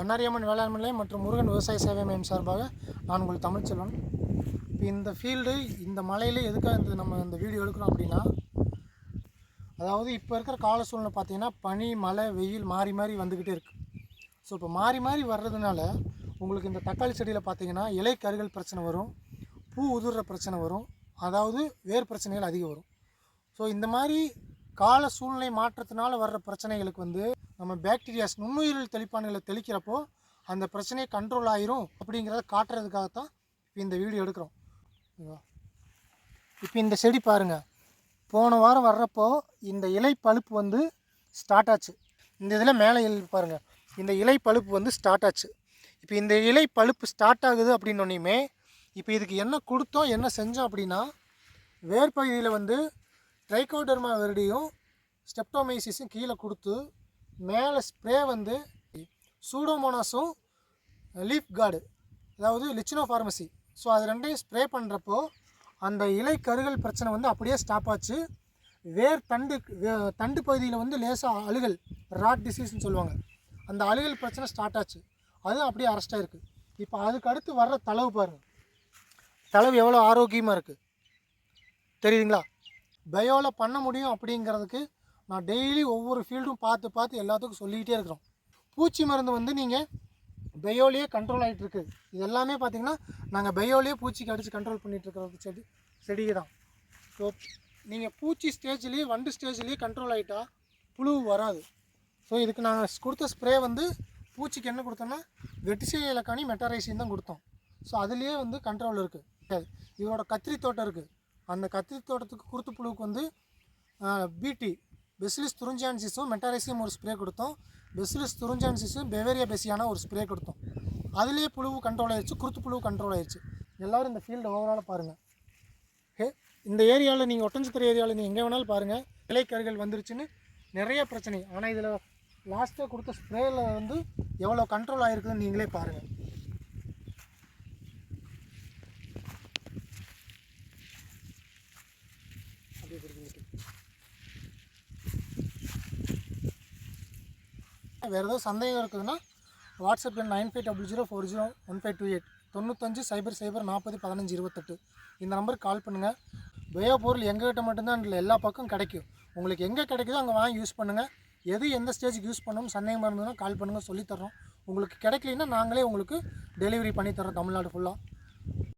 பண்ணாரியம்மன் வேளாண் நிலையம் மற்றும் முருகன் விவசாய சேவை மையம் சார்பாக நான் உங்கள் தமிழ்ச்செல்வன் இப்போ இந்த ஃபீல்டு இந்த மலையில் எதுக்காக இந்த நம்ம இந்த வீடியோ எடுக்கிறோம் அப்படின்னா அதாவது இப்போ இருக்கிற கால சூழ்நிலை பார்த்தீங்கன்னா பனி மழை வெயில் மாறி மாறி வந்துக்கிட்டே இருக்குது ஸோ இப்போ மாறி மாறி வர்றதுனால உங்களுக்கு இந்த தக்காளி செடியில் பார்த்தீங்கன்னா இலை கருகல் பிரச்சனை வரும் பூ உதிர்ற பிரச்சனை வரும் அதாவது வேர் பிரச்சனைகள் அதிகம் வரும். ஸோ இந்த மாதிரி கால சூழ்நிலை மாற்றத்தினால வர்ற பிரச்சனைகளுக்கு வந்து நம்ம பேக்டீரியாஸ் நுண்ணுயிரில் தெளிப்பான்களை தெளிக்கிறப்போ அந்த பிரச்சனையை கண்ட்ரோல் ஆயிரும் அப்படிங்கிறத காட்டுறதுக்காகத்தான் இப்போ இந்த வீடியோ எடுக்கிறோம். இப்போ இந்த செடி பாருங்கள் போன வாரம் வர்றப்போ இந்த இலை பழுப்பு வந்து ஸ்டார்ட் ஆச்சு. இந்த இதில் மேலே எழுதி பாருங்கள் இந்த இலை பழுப்பு வந்து ஸ்டார்ட் ஆச்சு. இப்போ இந்த இலை பழுப்பு ஸ்டார்ட் ஆகுது அப்படின்னொன்னையுமே இப்போ இதுக்கு என்ன கொடுத்தோம் என்ன செஞ்சோம் அப்படின்னா வேர் பகுதியில் வந்து ட்ரைகோடர்மா வெரடியும் ஸ்டெப்டோமைசிஸும் கீழே கொடுத்து மேலே ஸ்ப்ரே வந்து சூடோமோனாஸும் லீஃப் கார்டு அதாவது லிச்சினோ ஃபார்மசி ஸோ அது ரெண்டையும் ஸ்ப்ரே பண்ணுறப்போ அந்த இலை கருகல் பிரச்சனை வந்து அப்படியே ஸ்டாப் ஆச்சு. வேர் தண்டு தண்டு பகுதியில் வந்து லேசாக அழுகல் ராட் டிசீஸ்னு சொல்லுவாங்க. அந்த அழுகல் பிரச்சனை ஸ்டார்ட் ஆச்சு. அதுவும் அப்படியே அரெஸ்ட் இருக்குது இப்போ அதுக்கு அடுத்து வர்ற தளவு பாருங்கள் தளவு எவ்வளோ ஆரோக்கியமாக இருக்குது தெரியுதுங்களா? பயோவில் பண்ண முடியும் அப்படிங்கிறதுக்கு நான் டெய்லி ஒவ்வொரு ஃபீல்டும் பார்த்து பார்த்து எல்லாத்துக்கும் சொல்லிக்கிட்டே இருக்கிறோம். பூச்சி மருந்து வந்து நீங்கள் பயோலேயே கண்ட்ரோல் ஆகிட்டு இருக்குது இது எல்லாமே பார்த்தீங்கன்னா நாங்கள் பயோலேயே பூச்சிக்கு அடித்து கண்ட்ரோல் பண்ணிட்டு இருக்கிறது செடி செடிக்கு தான் ஸோ நீங்கள் பூச்சி ஸ்டேஜ்லேயே வண்டு ஸ்டேஜ்லேயே கண்ட்ரோல் ஆகிட்டா புழு வராது. ஸோ இதுக்கு நாங்கள் கொடுத்த ஸ்ப்ரே வந்து பூச்சிக்கு என்ன கொடுத்தோம்னா வெட்டிசை இலக்காணி மெட்டாரைசின் தான் கொடுத்தோம். ஸோ அதுலேயே வந்து கண்ட்ரோல் இருக்குது இதோட கத்திரி தோட்டம் இருக்குது அந்த கத்திரி தோட்டத்துக்கு குருத்து புழுவுக்கு வந்து பீட்டி பெசிலிஸ் துருஞ்சான்சிஸும் மெட்டாரைசியும் ஒரு ஸ்ப்ரே கொடுத்தோம். பெசிலிஸ் துருஞ்சான்சிஸும் பெவேரியா பெசியானா ஒரு ஸ்ப்ரே கொடுத்தோம். அதுலேயே புழு கண்ட்ரோல் ஆயிடுச்சு குருத்து புழு கண்ட்ரோல் ஆயிடுச்சு எல்லோரும் இந்த ஃபீல்டு ஓவராலாக பாருங்கள் ஹே இந்த ஏரியாவில் நீங்கள் ஒட்டஞ்சித்திர ஏரியாவில் நீங்கள் எங்கே வேணாலும் பாருங்கள் இலைக்கருகள் வந்துருச்சுன்னு நிறைய பிரச்சனை. ஆனால் இதில் லாஸ்ட்டாக கொடுத்த ஸ்ப்ரேயில் வந்து எவ்வளோ கண்ட்ரோல் ஆகிருக்குதுன்னு நீங்களே பாருங்கள் அப்படியே வேறு ஏதாவது சந்தேகம் இருக்குதுன்னா வாட்ஸ்அப் எண் nine five double zero four zero one five two eight தொண்ணூத்தஞ்சு சைபர் சைபர் நாற்பது பதினஞ்சு இருபத்தெட்டு. இந்த நம்பருக்கு கால் பண்ணுங்கள் பயோ பொருள் எங்ககிட்ட மட்டும்தான் இல்லை எல்லா பக்கம் கிடைக்கும். உங்களுக்கு எங்கே கிடைக்குதோ அங்கே வாங்கி யூஸ் பண்ணுங்கள் எது எந்த ஸ்டேஜுக்கு யூஸ் பண்ணணும் சந்தேகமாக இருந்ததுன்னா கால் பண்ணுங்கள் சொல்லித்தரோம் உங்களுக்கு கிடைக்கலன்னா நாங்களே உங்களுக்கு டெலிவரி பண்ணி தரோம் தமிழ்நாடு ஃபுல்லாக